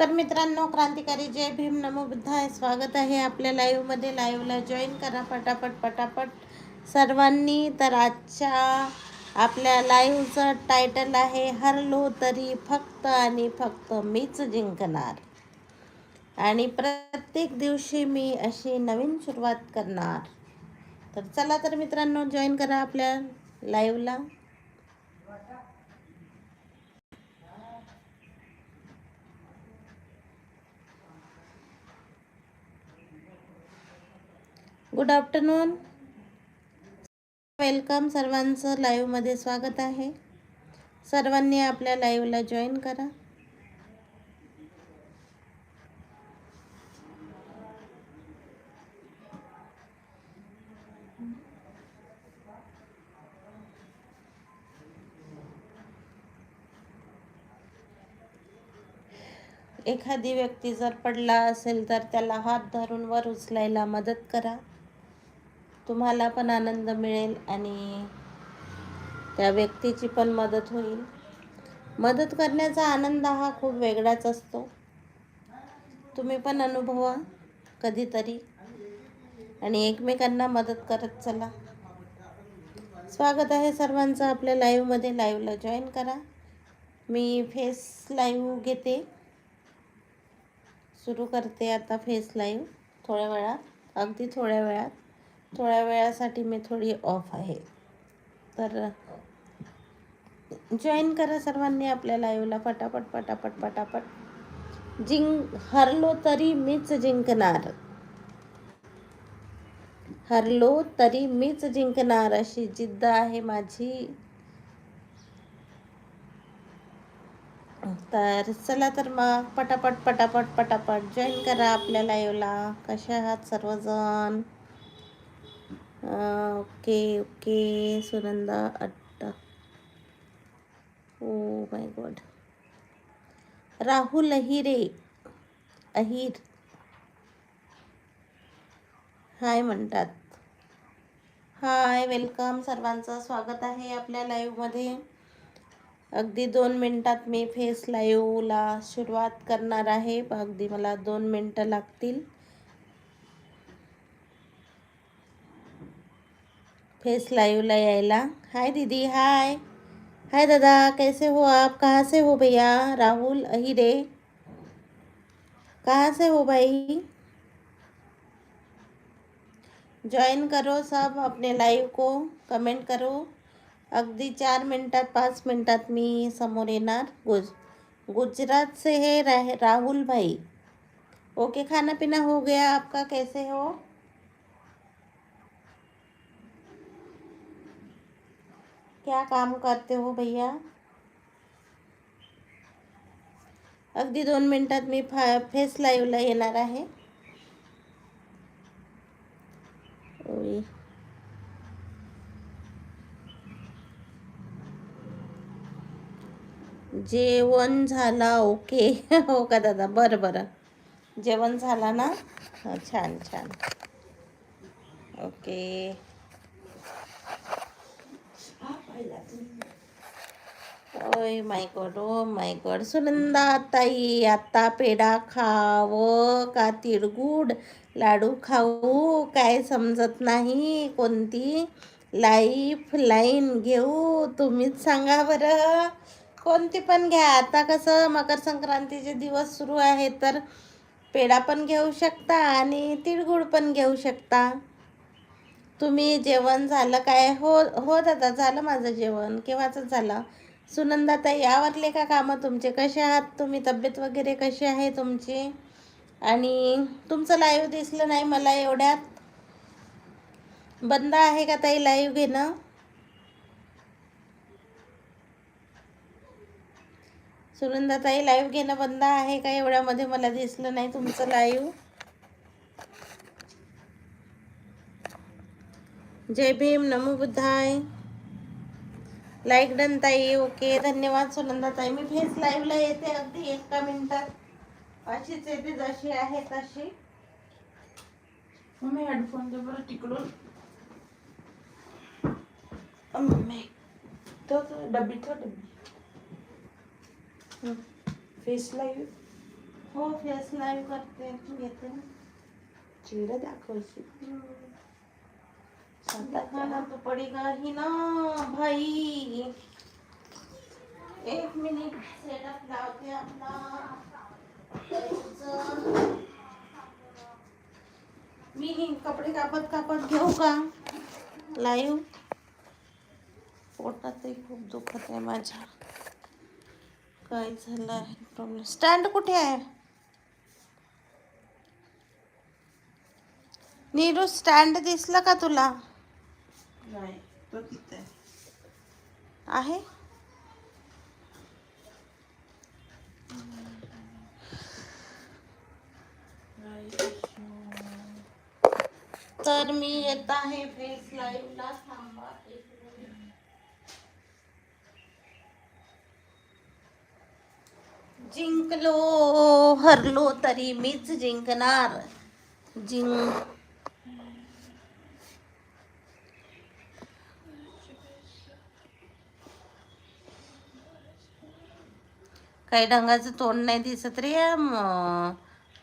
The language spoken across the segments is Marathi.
तर मित्रांनो क्रांतिकारी जय भीम नमो बुद्धाय. स्वागत आहे आपल्या लाईव्हमध्ये लाईव्हला जॉईन करा पटापट पटापट. सर्वांनी तर आजच्या आपल्या लाईव्हचं टायटल आहे हरलो तरी फक्त आणि फक्त मीच जिंकणार. आणि प्रत्येक दिवशी मी अशी नवीन सुरुवात करणार. तर चला तर मित्रांनो जॉईन करा आपल्या लाईव्हला गुड आफ्टरनून वेलकम सर्वांचं लाईव्हमध्ये स्वागत आहे. सर्वांनी आपल्या लाईव्हला जॉईन करा. एखादी व्यक्ती जर पडला असेल तर त्याला हात धरून वर उचलायला मदत करा. तुम्हाला पण आनंद मिळेल आणि त्या व्यक्तीची पण मदत होईल. मदत करण्याचा आनंद हा खूप वेगळाच असतो. तुम्ही पण अनुभवा कधीतरी आणि एकमेकांना मदत करत चला. स्वागत आहे सर्वांचं आपल्या लाईव्हमध्ये लाईव्हला जॉईन करा. मी फेस लाईव्ह घेते. सुरू करते आता फेस लाईव्ह थोड्या वेळात अगदी थोड्या वेळात. थोड्या वेळासाठी मी थोडी ऑफ आहे. तर जॉईन करा सर्वांनी आपल्या लाईव्हला पटापट पटापट पटापट. जिंक हरलो तरी मीच जिंकणार. हरलो तरी मीच जिंकणार अशी जिद्द आहे माझी. तर चला तर मग पटापट पटापट पटापट जॉईन करा आपल्या लाईव्हला कशा आहात सर्वजण? Okay okay Sunanda atta O my god Rahul Ahire Ahir hi म्हणतात हाय वेलकम सर्वांचं स्वागत आहे आपल्या लाईव्हमध्ये अगदी दोन मिनटात मी फेस लाईव्हला सुरुवात करणार आहे अगदी मला दोन मिनटं लागतील फेस लाईव्हला यायला हाय दीदी, हाय। हाय दादा, कैसे हो आप? कहाँ से हो भैया? राहुल, अहिरे। कहाँ से हो भाई? ज्वाइन करो सब अपने लाईव्ह को। कमेंट करो। अगदी चार मिनटात, पाच मिनटात मी समोर येणार गुज, गुजरात से है राहुल भाई। ओके खाना पीना हो गया आपका, कैसे हो? क्या काम करते हो भैया? अगदी दोन मिनटात मी फा फेस लाईव्हला येणार आहे. जेवण झाला ओके. हो का दादा? बरं बरं. जेवण झाला ना? छान छान. ओके. ओय my god oh my god. Sunanda ताई आता पेढा खाव का तिळगुड लाडू खाऊ काय समजत नाही कोणती? लाईफ लाईन घेऊ तुम्हीच सांगा बरं. कोणती पण घ्या. आता कसं मकर संक्रांतीचे दिवस सुरू आहे तर पेढा पण घेऊ शकता आणि तिळगुळ पण घेऊ शकता. तुम्ही जेवण झालं काय? हो हो दादा झालं माझं जेवण. केव्हाचं झालं? सुनंदाताई आवरले का कामं तुमचे? कसे आहात तुम्ही? तब्येत वगैरे कशी आहे तुमची? आणि तुमचं लाईव्ह दिसलं नाही मला एवढ्यात बंद आहे का ताई लाईव्ह घेणं? सुनंदाताई लाईव्ह घेणं बंद आहे का? एवढ्यामध्ये मला दिसलं नाही तुमचं लाईव्ह जय भीम नमो बुद्धाय. लाईक डन ताई ओके धन्यवाद सुनंदा ताई. मी फेस लाईव्हला येते अगदी एका मिनिटात. अशीच येते जशी आहे तशी. मम्मी हेडफोन बरं तिकडून. तो तो डब्बी तो डब्बी. फेस लाईव्ह हो फेस लाईव्ह करते घेते ना. चेहरा दाखवशी दिखाना तो पड़ेगा ही ना भाई. एक मिनिट सेटअप लावते आपला. मी कपडे कापत कापत घेऊ का? लाईव्ह पोटातही खूप दुखत आहे माझ्या. काय झालं आहे प्रॉब्लेम स्टँड कुठे आहे? नीरू स्टँड दिसलं का तुला? नाही तो तिथे आहे. आहे तर मी येत आहे फेस लाईव्हला थांबा जिंकलो हरलो तरी मीच जिंकणार जिंक काही ढंगाचं तोंड नाही दिसत रे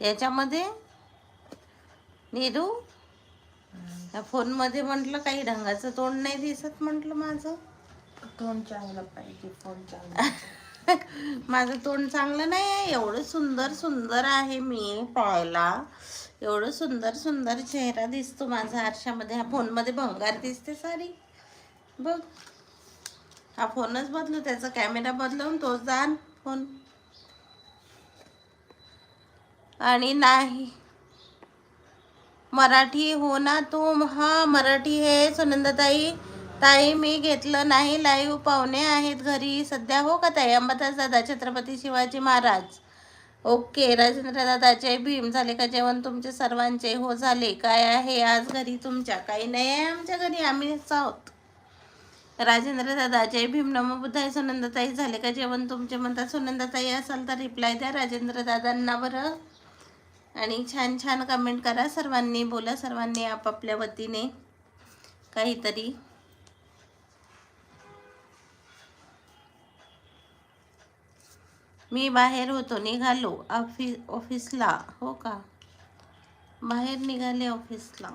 याच्यामध्ये. नीरू? या फोनमध्ये म्हटलं काही ढंगाचं तोंड नाही दिसत म्हटलं माझं. तोंड चांगलं पाहिजे फोन चांगला. माझं तोंड चांगलं नाही आहे एवढं सुंदर सुंदर आहे मी पाहायला. एवढं सुंदर सुंदर चेहरा दिसतो माझा आरशामध्ये. ह्या फोनमध्ये भंगार दिसते सारी. बघ. हा फोनच बदलू त्याचा कॅमेरा बदलवून तोच जाण फोन आणि नाही. मराठी हो ना तुम. हा मराठी हे सुनंदाताई. ताई मी घेतलं नाही लाईव्ह पाहुणे आहेत घरी. सध्या हो का ताई? अंबादास दादा छत्रपती शिवाजी महाराज. ओके राजेंद्र दादाचे भीम झाले का जेवण तुमचे सर्वांचे? हो झाले. काय आहे आज घरी तुमच्या? काही नाही आहे आमच्या घरी. आम्हीच आहोत. राजेंद्र दादा जय भीम नमो बुद्धाय सुनंदाताई झाले का जेवण तुमचे म्हणतात सुनंदाताई असाल तर रिप्लाय द्या राजेंद्र दादांना बरं. आणि छान छान कमेंट करा सर्वांनी बोला सर्वांनी आपापल्या वतीने. काहीतरी. मी बाहेर होतो निघालो ऑफिस ऑफिसला हो का? बाहेर निघाले ऑफिसला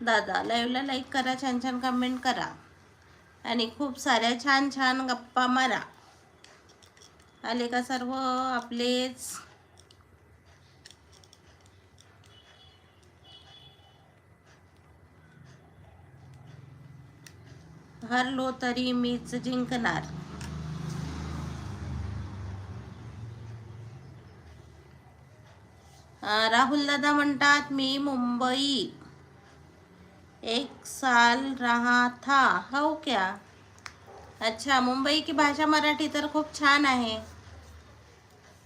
दादा लाईव्हला लाईक करा छान छान कमेंट करा. आणि खूप साऱ्या छान छान गप्पा मारा. आले का सर्व आपलेच. हरलो तरी मीच जिंकणार. राहुल दादा म्हणतात मी मुंबई. एक साल रहा था हो क्या? अच्छा मुंबई की भाषा मराठी तर खूप छान आहे.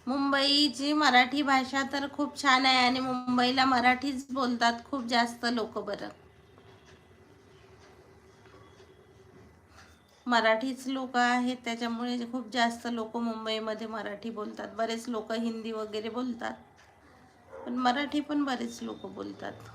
मुंबईची मराठी भाषा तर खूप छान आहे आणि मुंबईला मराठीच बोलतात खूप जास्त लोक बरं. मराठीच लोक आहेत त्याच्यामुळे खूप जास्त लोक मुंबईमध्ये मराठी बोलतात. बरेच लोक हिंदी वगैरे बोलतात. पण मराठी पण बरेच लोक बोलतात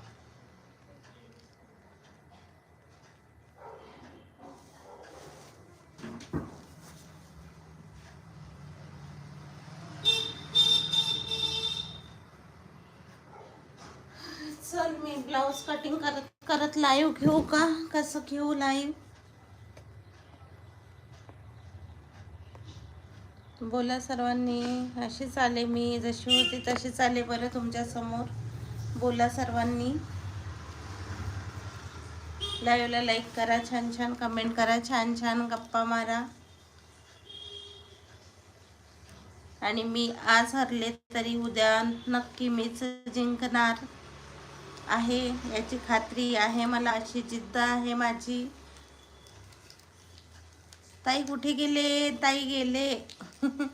चल मी ब्लाऊज कटिंग करत करत लाईव्ह घेऊ का? कसं घेऊ लाईव्ह बोला सर्वांनी अशीच आले मी जशी होती तशीच आले बरं तुमच्यासमोर बोला सर्वांनी. लाईव्हला लाईक करा छान छान कमेंट करा छान छान गप्पा मारा. आणि मी आज हरले तरी उद्या नक्की मीच जिंकणार. आहे याची खात्री आहे मला अशी जिद्द आहे माझी. ताई कुठे गेले? ताई गेले.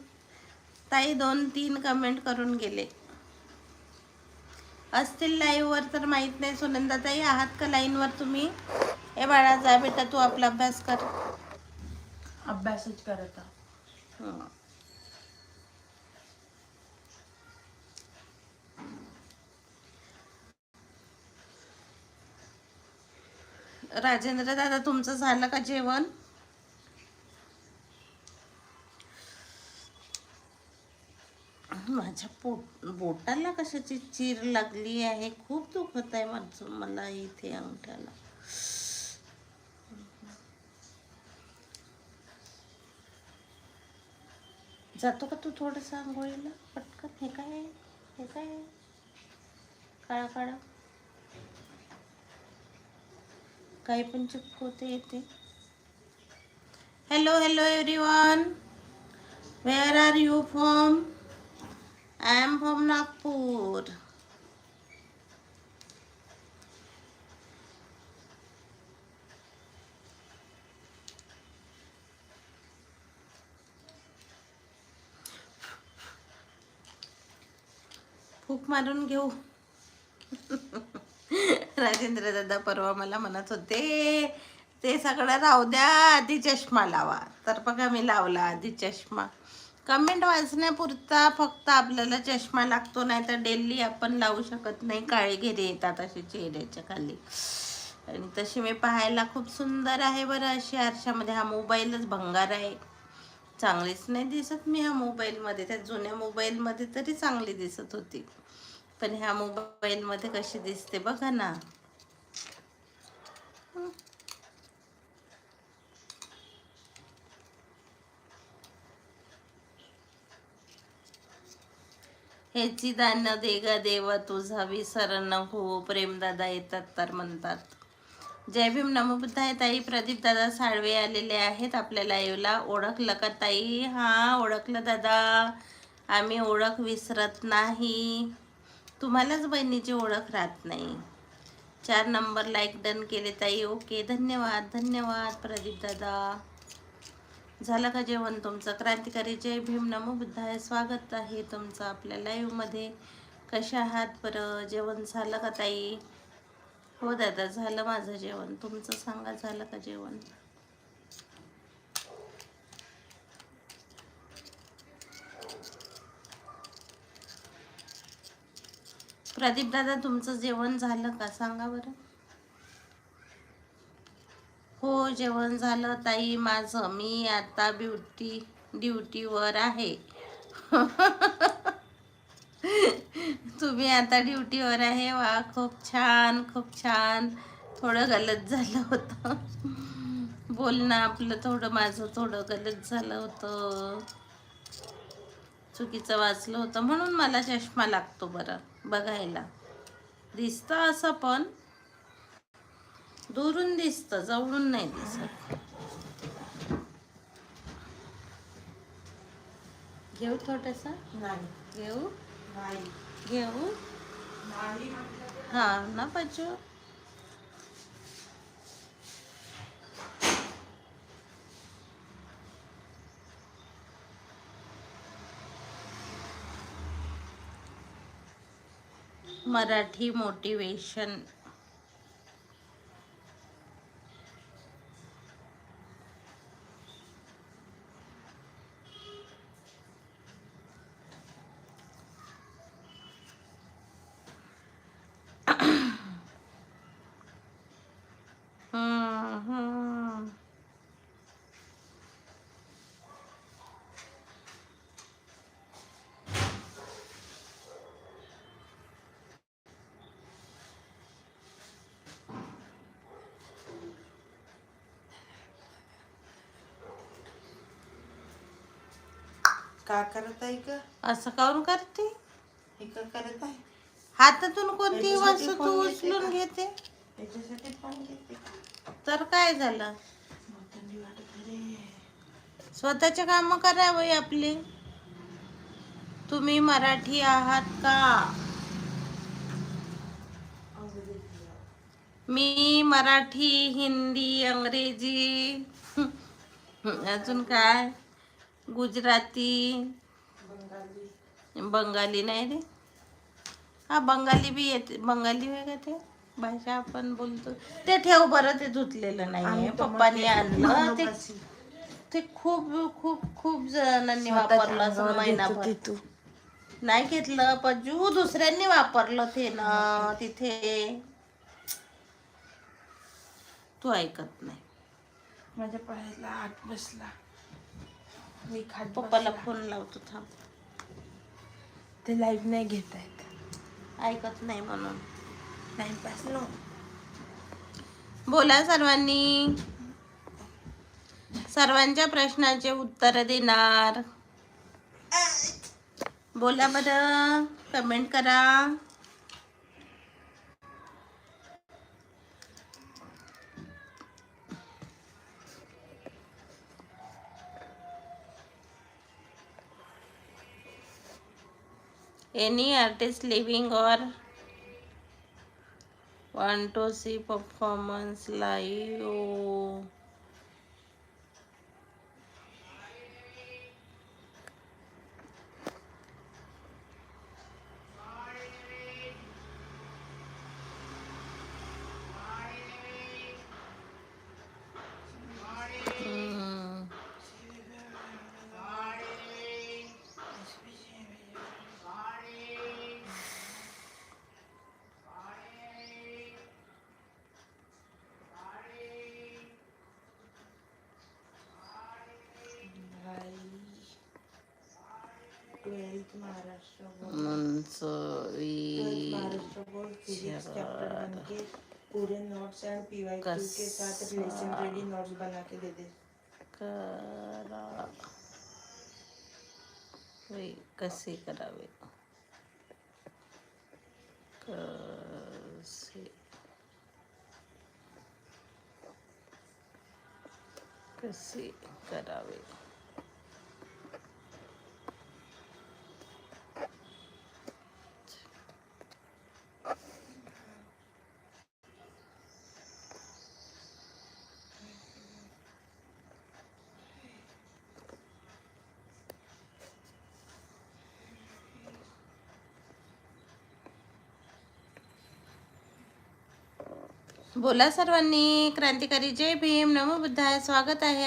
ताई दोन तीन कमेंट करून गेले. असतील लाईव्हवर तर माहीत नाही सुनंदा ताई आहात का लाईनवर तुम्ही? ए बाळा जा बेटा तू आपला अभ्यास कर. अभ्यासच करत राजेंद्र दादा तुमचं झालं का जेवण? माझ्या पोट बोटाला कशाची चीर लागली आहे? खूप दुखत आहे माझं मला इथे अंगठ्याला जातो का तू थोडंसं आंघोळीला? पटकन हे काय आहे? हे काय आहे? काळा काळा. काही पण चिपकवते येते. Hello hello everyone where are you from I am from Nagpur फूक मारून घेऊ. राजेंद्र दादा परवा मला म्हणत होते ते सगळं राहू द्या आधी चष्मा लावा. तर बघा मी लावला आधी चष्मा. कमेंट वाचण्यापुरता फक्त आपल्याला चष्मा लागतो नाही तर डेली आपण लावू शकत नाही. काळे घेरे येतात असे चेहऱ्याच्या खाली. आणि तशी मी पाहायला खूप सुंदर आहे बरं अशी आरशामध्ये. हा मोबाईलच भंगार आहे. चांगलीच नाही दिसत मी ह्या मोबाईलमध्ये. त्या जुन्या मोबाईलमध्ये तरी चांगली दिसत होती. पण ह्या मोबाईलमध्ये कशी दिसते बघा ना. ह्याची दान देगा देवा तुझा विसर हो प्रेमदादा येतात तर म्हणतात. जय भीम आहे ताई प्रदीप दादा साळवे आलेले आहेत आपल्या लाईव्हला ओळखलं का ताई? हा ओळखलं दादा. आम्ही ओळख विसरत नाही. तुम्हालाच बहिणीची ओळख राहत नाही. चार नंबर लाईक डन केले ताई. ओके धन्यवाद धन्यवाद प्रदीप दादा. झालं का जेवण तुमचं? क्रांतिकारी जय भीम. नमो बुद्धाय. स्वागत आहे तुमचं आपल्या लाईव्हमध्ये कशा आहात बरं? जेवण झालं का ताई? हो दादा झालं माझं जेवण. तुमचं सांगा झालं का जेवण? प्रदीप दादा तुमचं जेवण झालं का? सांगा बरं. हो जेवण झालं ताई माझं. मी आता ब्युटी ड्युटीवर आहे. तुम्ही आता ड्युटीवर आहे? वा खूप छान खूप छान. थोडं गलत झालं होतं. बोलणं आपलं थोडं माझं थोडं गलत झालं होतं. चुकीचं वाचलं होतं म्हणून मला चष्मा लागतो बरं. बघायला. दिसतं असं पण दुरून दिसतं जवळून नाही दिसत. घेऊ थोडंसं? नाही. घेऊ? घेऊ? हा ना पाचू? मराठी मोटिवेशन का करत आहे का असं काऊन करते? हे का करत आहे. हातातून कोणती वस्तू फोन तू घेते उचलून का? घेते? पण तर काय झालं? मग थंडी वाटत आहे रे स्वतःचे काम करावे आपले. तुम्ही मराठी आहात का? मी मराठी हिंदी अंग्रेजी. अजून काय? गुजराती बंगाली नाही रे. हा बंगाली बी येते. बंगाली आहे का ते? भाषा आपण बोलतो. ते ठेव बरं ते धुतलेलं नाही तर पप्पानी आणलं. ते. ते खूप खूप खूप जणांनी वापरलं असं महिनाभर. नाही घेतलं पजू दुसऱ्यांनी वापरलं ते ना तिथे. तू ऐकत नाही. माझ्या पायाला हात बसला. मी खात पप्पाला. फोन लावतो थांब. ते लाईव्ह नाही घेत आहेत. ऐकत नाही म्हणून. टाइमपास नो बोला सर्वांनी. सर्वांच्या प्रश्नाचे उत्तर देणार. बोला बरं. कमेंट करा. Any artist living or want to see performance live oh. पूरे नोट्स एंड के साथ रिलेशन रेडी नोट्स बना के दे दे. कसे करावे? कसे? कसे करावे? बोला सर्वांनी क्रांतिकारी जय भीम नमो बुद्धाय स्वागत आहे